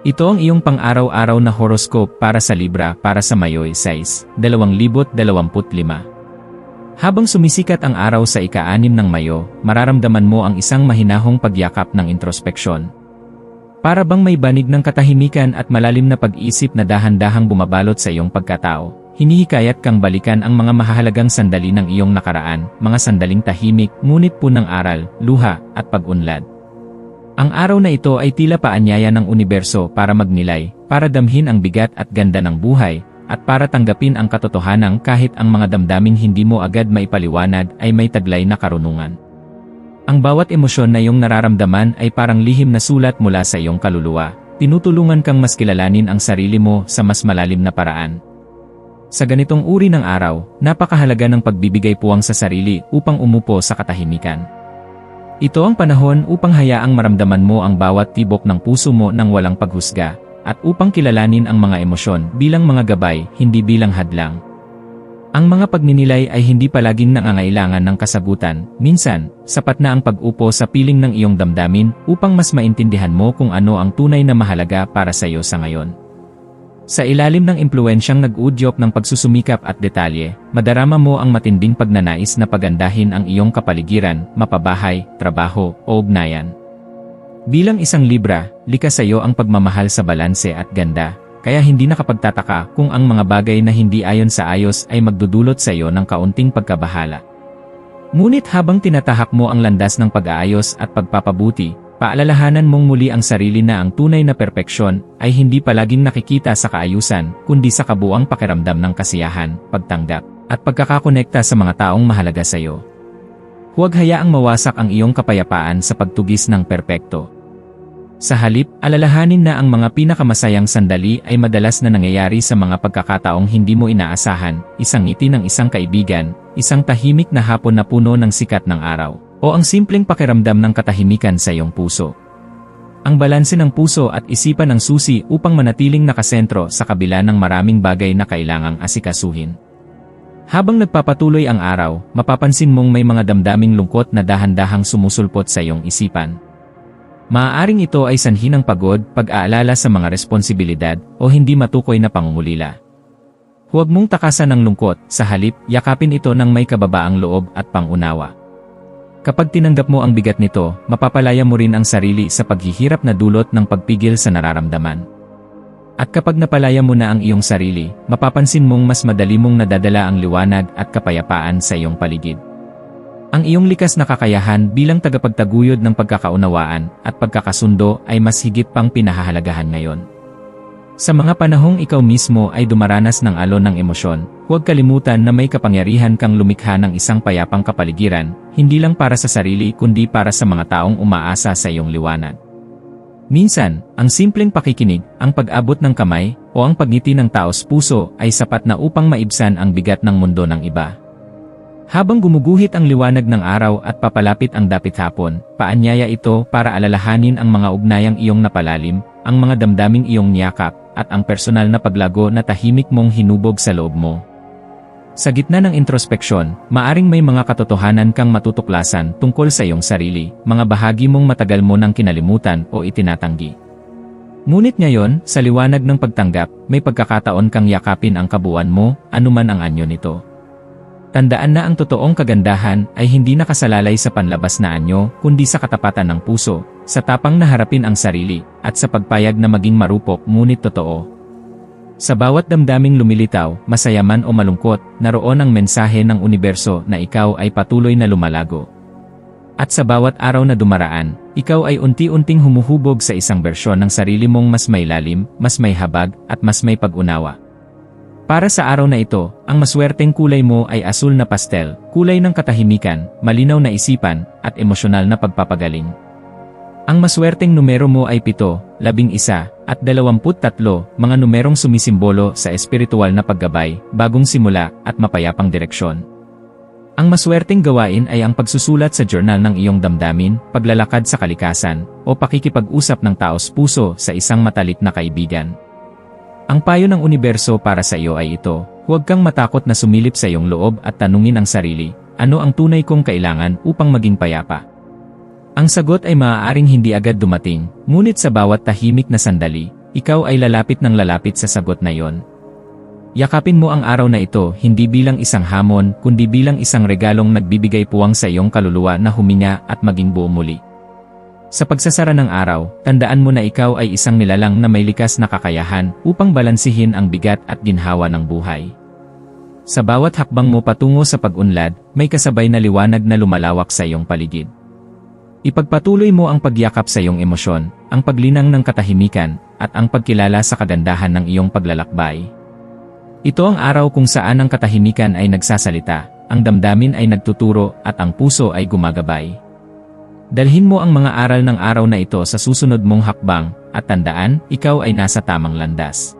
Ito ang iyong pang-araw-araw na horoscope para sa Libra para sa Mayoy 6, 2025. Habang sumisikat ang araw sa ika-anim ng Mayo, mararamdaman mo ang isang mahinahong pagyakap ng introspeksyon. Para bang may banig ng katahimikan at malalim na pag-isip na dahan-dahang bumabalot sa iyong pagkatao, hinihikayat kang balikan ang mga mahahalagang sandali ng iyong nakaraan, mga sandaling tahimik, ngunit punang aral, luha, at pag-unlad. Ang araw na ito ay tila paanyaya ng universo para magnilay, para damhin ang bigat at ganda ng buhay, at para tanggapin ang katotohanan kahit ang mga damdaming hindi mo agad maipaliwanag ay may taglay na karunungan. Ang bawat emosyon na iyong nararamdaman ay parang lihim na sulat mula sa iyong kaluluwa, tinutulungan kang mas kilalanin ang sarili mo sa mas malalim na paraan. Sa ganitong uri ng araw, napakahalaga ng pagbibigay puwang sa sarili upang umupo sa katahimikan. Ito ang panahon upang hayaang maramdaman mo ang bawat tibok ng puso mo nang walang paghusga, at upang kilalanin ang mga emosyon bilang mga gabay, hindi bilang hadlang. Ang mga pagninilay ay hindi palaging nangangailangan ng kasagutan, minsan, sapat na ang pag-upo sa piling ng iyong damdamin upang mas maintindihan mo kung ano ang tunay na mahalaga para sa iyo sa ngayon. Sa ilalim ng impluensyang nag-udyok ng pagsusumikap at detalye, madarama mo ang matinding pagnanais na pagandahin ang iyong kapaligiran, mapabahay, trabaho, o ugnayan. Bilang isang Libra, likas sa iyo ang pagmamahal sa balanse at ganda, kaya hindi nakapagtataka kung ang mga bagay na hindi ayon sa ayos ay magdudulot sa iyo ng kaunting pagkabahala. Ngunit habang tinatahak mo ang landas ng pag-aayos at pagpapabuti, Paalalahanan mong muli ang sarili na ang tunay na perpeksyon ay hindi palaging nakikita sa kaayusan, kundi sa kabuang pakiramdam ng kasiyahan, pagtanggap, at pagkakakonekta sa mga taong mahalaga sa iyo. Huwag hayaang mawasak ang iyong kapayapaan sa pagtugis ng perpekto. Sa halip, alalahanin na ang mga pinakamasayang sandali ay madalas na nangyayari sa mga pagkakataong hindi mo inaasahan, isang ngiti ng isang kaibigan, isang tahimik na hapon na puno ng sikat ng araw o ang simpleng pakiramdam ng katahimikan sa iyong puso. Ang balanse ng puso at isipan ng susi upang manatiling nakasentro sa kabila ng maraming bagay na kailangang asikasuhin. Habang nagpapatuloy ang araw, mapapansin mong may mga damdaming lungkot na dahan-dahang sumusulpot sa iyong isipan. Maaaring ito ay sanhi ng pagod, pag-aalala sa mga responsibilidad, o hindi matukoy na pangungulila. Huwag mong takasan ng lungkot, sa halip, yakapin ito ng may kababaang loob at pangunawa. Kapag tinanggap mo ang bigat nito, mapapalaya mo rin ang sarili sa paghihirap na dulot ng pagpigil sa nararamdaman. At kapag napalaya mo na ang iyong sarili, mapapansin mong mas madali mong nadadala ang liwanag at kapayapaan sa iyong paligid. Ang iyong likas na kakayahan bilang tagapagtaguyod ng pagkakaunawaan at pagkakasundo ay mas higit pang pinahahalagahan ngayon. Sa mga panahong ikaw mismo ay dumaranas ng alon ng emosyon, huwag kalimutan na may kapangyarihan kang lumikha ng isang payapang kapaligiran, hindi lang para sa sarili kundi para sa mga taong umaasa sa iyong liwanag. Minsan, ang simpleng pakikinig, ang pag-abot ng kamay, o ang pagngiti ng taos puso ay sapat na upang maibsan ang bigat ng mundo ng iba. Habang gumuguhit ang liwanag ng araw at papalapit ang dapit hapon, paanyaya ito para alalahanin ang mga ugnayang iyong napalalim, ang mga damdaming iyong niyakap, at ang personal na paglago na tahimik mong hinubog sa loob mo. Sa gitna ng introspeksyon, maaring may mga katotohanan kang matutuklasan tungkol sa iyong sarili, mga bahagi mong matagal mo nang kinalimutan o itinatanggi. Ngunit ngayon, sa liwanag ng pagtanggap, may pagkakataon kang yakapin ang kabuuan mo, anuman ang anyo nito. Tandaan na ang totoong kagandahan ay hindi nakasalalay sa panlabas na anyo, kundi sa katapatan ng puso, sa tapang na harapin ang sarili, at sa pagpayag na maging marupok ngunit totoo. Sa bawat damdaming lumilitaw, masaya man o malungkot, naroon ang mensahe ng universo na ikaw ay patuloy na lumalago. At sa bawat araw na dumaraan, ikaw ay unti-unting humuhubog sa isang bersyon ng sarili mong mas may lalim, mas may habag, at mas may pag-unawa. Para sa araw na ito, ang maswerteng kulay mo ay asul na pastel, kulay ng katahimikan, malinaw na isipan, at emosyonal na pagpapagaling. Ang maswerteng numero mo ay 7, 11, at 23, mga numerong sumisimbolo sa espiritual na paggabay, bagong simula, at mapayapang direksyon. Ang maswerteng gawain ay ang pagsusulat sa journal ng iyong damdamin, paglalakad sa kalikasan, o pakikipag-usap ng taos puso sa isang matalik na kaibigan. Ang payo ng universo para sa iyo ay ito, huwag kang matakot na sumilip sa iyong loob at tanungin ang sarili, ano ang tunay kong kailangan upang maging payapa. Ang sagot ay maaaring hindi agad dumating, ngunit sa bawat tahimik na sandali, ikaw ay lalapit ng lalapit sa sagot na yon. Yakapin mo ang araw na ito hindi bilang isang hamon, kundi bilang isang regalong nagbibigay puwang sa iyong kaluluwa na huminga at maging buo muli. Sa pagsasara ng araw, tandaan mo na ikaw ay isang nilalang na may likas na kakayahan upang balansihin ang bigat at ginhawa ng buhay. Sa bawat hakbang mo patungo sa pag-unlad, may kasabay na liwanag na lumalawak sa iyong paligid. Ipagpatuloy mo ang pagyakap sa iyong emosyon, ang paglinang ng katahimikan, at ang pagkilala sa kagandahan ng iyong paglalakbay. Ito ang araw kung saan ang katahimikan ay nagsasalita, ang damdamin ay nagtuturo, at ang puso ay gumagabay. Dalhin mo ang mga aral ng araw na ito sa susunod mong hakbang, at tandaan, ikaw ay nasa tamang landas.